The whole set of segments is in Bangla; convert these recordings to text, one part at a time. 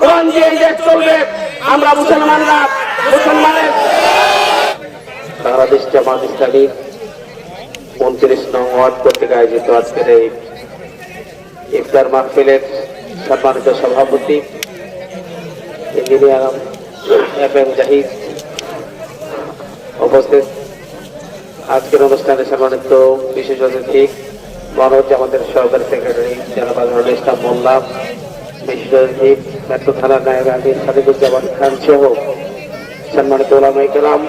কোরআন দিয়ে দেশ চলবে, আমরা মুসলমানরা মুসলমানের বাংলাদেশ উনত্রিশ নং ওয়ার্ড কর্তৃক আয়োজিত আজকের এই ইফতার মাহফিলের সম্মানিত সভাপতি, ইঞ্জিনিয়ার এফ এম জাহিদ উপস্থিত। আজকের অনুষ্ঠানে সম্মানিত বিশেষ অতিথি মনোজ আমাদের সহকারী সেক্রেটারি জনাব আজহারুল ইসলাম মোল্লা বিশেষ অতিথি মেট্রো থানার নায়ক আমির সাদিকুজ্জামান খান সহ সম্মানিত ওলামাই কালাম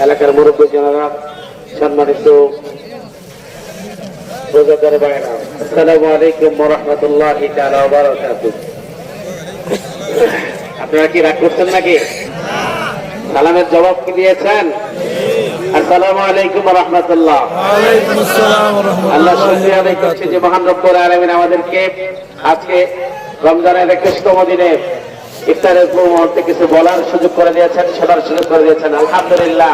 এলাকার মুরব্বী জনারা সম্মানিত রোজাদার আসসালামু আলাইকুম রাহমাতুল্লাহি আপনারা কি রাগ করছেন নাকি? সালামের জবাব কি দিয়েছেন? আসসালামু আলাইকুম রাহমাতুল্লাহ আল্লাহ শুকরিয়া আদায় করছি যে মহান রব্বুল আলামিন আমাদেরকে আজকে রমজানের একুশতম দিনে ইফতারের মুহূর্তে কিছু বলার সুযোগ করে দিয়েছেন শোনার সুযোগ করে দিয়েছেন। আলহামদুলিল্লাহ।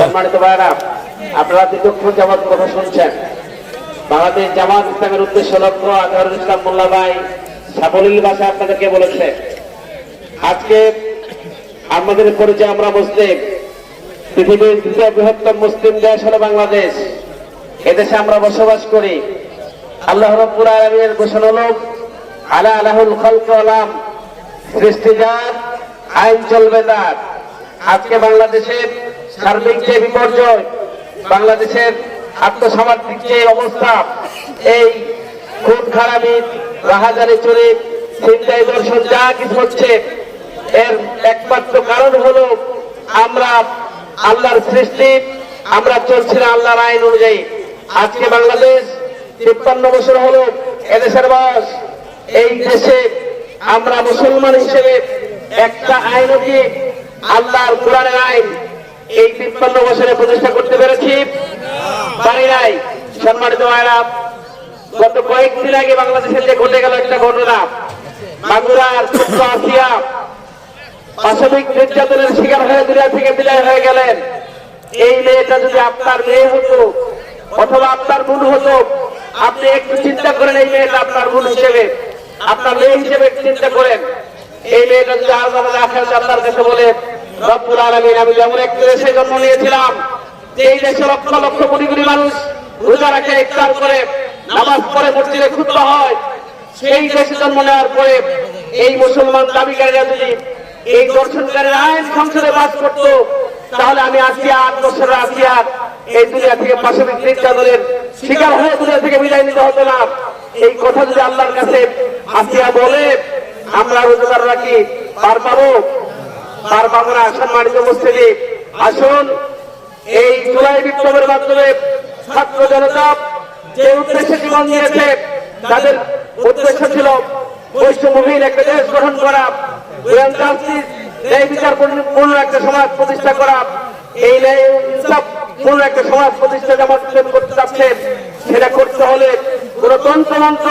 সম্মানিত ভাইরা আপনারা দীর্ঘক্ষণ জামাত কথা শুনছেন। বাংলাদেশ জামাত ইসলামের উদ্দেশ্য লক্ষ্য আজহারুল ইসলাম মোল্লা ভাই সাবলীল ভাষা আপনাদেরকে বলেছে। আজকে আমাদের পরিচয় আমরা মুসলিম। পৃথিবীর দ্বিতীয় বৃহত্তম মুসলিম দেশ হলো বাংলাদেশ। এদেশে আমরা বসবাস করি। আল্লাহ রব্বুল আলমীর ঘোষণা হল আইন চলবে আজকে বাংলাদেশের যে বিপর্যয়, বাংলাদেশের যে অবস্থা, এই রাহাজারি চিন্তায় দর্শন যা কিছু হচ্ছে, এর একমাত্র কারণ হলো আমরা আল্লাহর সৃষ্টি, আমরা চলছি না আল্লাহর আইন অনুযায়ী। আজকে বাংলাদেশ তিপ্পান্ন বছর হলো এদেশের বয়স। এই দেশে আমরা মুসলমান হিসেবে একটা আইন কি আল্লাহর কোরআনের আইন এই তিপ্পান্ন বছরে প্রতিষ্ঠা করতে পেরেছি। পারি নাই। সম্মানিত ভাইরা, গত কয়েকদিন আগে বাংলাদেশের যে ঘটে গেল একটা ঘটনা বাংলার ছোট্ট আসিয়া পাশবিক নির্যাতনের শিকার হয়ে দুনিয়া থেকে বিদায় হয়ে গেলেন। এই মেয়েটা যদি আপনার মেয়ে হতো অথবা আপনার বোন হতো, আপনি একটু চিন্তা করেন এই মেয়েটা আপনার বোন হিসেবে। আপনার মেয়ে হিসেবে চিন্তা করেন। এই মেয়েটা যদি আজ আমাদের আখেরাতে আপনার কাছে বলে, রব্বুল আলমিন, আমি যেমন একটি দেশে জন্ম নিয়েছিলাম এই দেশে লক্ষ লক্ষ কোটি কোটি মানুষ রোজা রাখে, ইফতার করে, নামাজ পড়ে, মসজিদে খুতবা হয়, সেই দেশে জন্ম নেওয়ার পরে এই মুসলমান দাবিকারীরা যদি এই দর্শনকারীর আইন সংসদে বাস করত, তাহলে আমি আসিয়া আট বছরের আসিয়া এই দুনিয়া থেকে পাশবিক নির্যাতনের শিকার হয়ে দুনিয়া থেকে বিদায় নিতে হতো না। এই কথা যদি আল্লাহর কাছে আসিয়া বলে, আমরা রোজগাররা কি পার পাবো। পার পাবো না সম্মানিত মুসলিম আসুন, এই জুলাই বিপ্লবের মাধ্যমে ছাত্র জনতা যে উদ্দেশ্যে জীবন দিয়েছে, তাদের উদ্দেশ্য ছিল বৈশ্যমহীন একটা দেশ গঠন করা একটা সমাজ প্রতিষ্ঠা করা। এই একটা সমাজ ইসলাম করতে সেটা করতে হলে কোন তন্ত্রমন্ত্র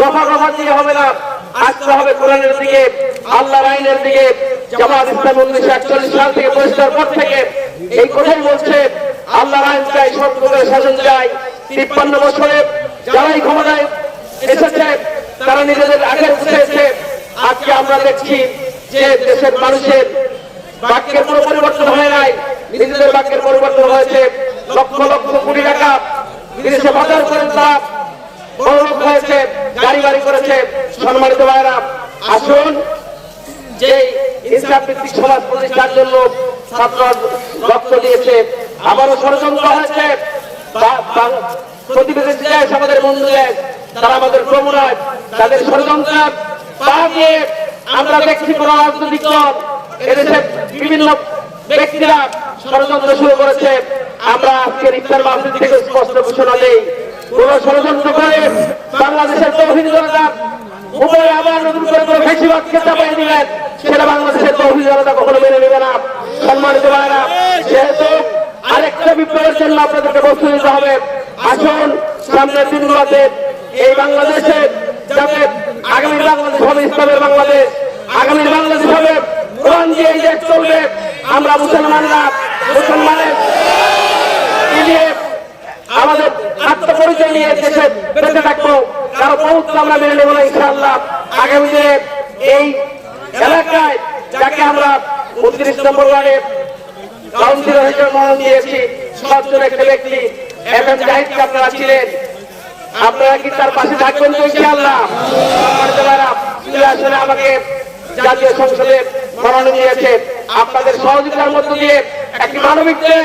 দফা দফা দিয়ে হবে না। আসতে হবে কোরআনের দিকে, আল্লাহর আইনের দিকে। জামাত ইসলাম উনিশশো একচল্লিশ সাল থেকে প্রতিষ্ঠার পর থেকে এই কথাই বলছে, আল্লাহর আইন চাই সব প্রকারের শাসন চাই। তিপ্পান্ন বছরে যারাই ক্ষমতায় এসেছে, তারা নিজেদের আগের উঠেছে। আজকে আমরা দেখছি যে দেশের মানুষের বাক্যের কোনো পরিবর্তন হয় নাই। নিজেদের বাক্যের পরিবর্তন হয়েছে লক্ষ লক্ষ কোটি টাকা বিদেশে বাজার করেন তারা। লোক হয়েছে গাড়ি বাড়ি করেছে সম্মানিত ভাইরা আসুন যে ইসলাম ভিত্তিক প্রতিষ্ঠার জন্য ছাত্র রক্ত দিয়েছে, আবারও ষড়যন্ত্র হয়েছে প্রতিবেশী দেশ আমাদের বন্ধু দেশ তারা আমাদের প্রমুনায় তাদের ষড়যন্ত্র পা আমরা দেখছি কোন রাজনৈতিক দল, এদেশে বিভিন্ন ষড়যন্ত্র শুরু করেছে। আমরা আজকের ইফতার মাহফিল থেকে স্পষ্ট ঘোষণা দেই কোন ষড়যন্ত্র করে বাংলাদেশের তৌহিদ জনতা উপরে আবার নতুন করে কোনো বেশিরভাগকে চাপাই দিলেন সেটা বাংলাদেশের তৌহিদ জনতা কখনো মেনে নেবে না। সম্মানিত ভাইরা যেহেতু আরেকটা বিপ্লবের জন্য আপনাদেরকে বস্তু দিতে হবে, আসুন সামনের দিনগুলোতে এই বাংলাদেশে যাতে আগামী বাংলাদেশ হবে, ইসলামের বাংলাদেশ। আগামী বাংলাদেশ হবে, কোরআন দিয়ে এই দেশ চলবে। আমরা মুসলমানরা, মুসলমানের আমাদের আত্মপরিচয় নিয়ে দেশে বেঁচে থাকব, কারও পৌঁছ আমরা মেনে নেব না, ইনশাআল্লাহ। আগামী দিনে এই এলাকায় যাকে আমরা উনত্রিশ নম্বর ওয়ার্ডে কাউন্সিলর হিসেবে মনোনয়ন দিয়েছি সজ্জন একটা ব্যক্তি এম এম জাহিদকে আপনারা ছিলেন। আপনারা কি তার পাশে থাকবেন তো ইনশাআল্লাহ? আসলে আমাকে জাতীয় সংসদে মনোনয়ন দিয়েছে আপনাদের সহযোগিতার মধ্য দিয়ে একটি মানবিক দেশ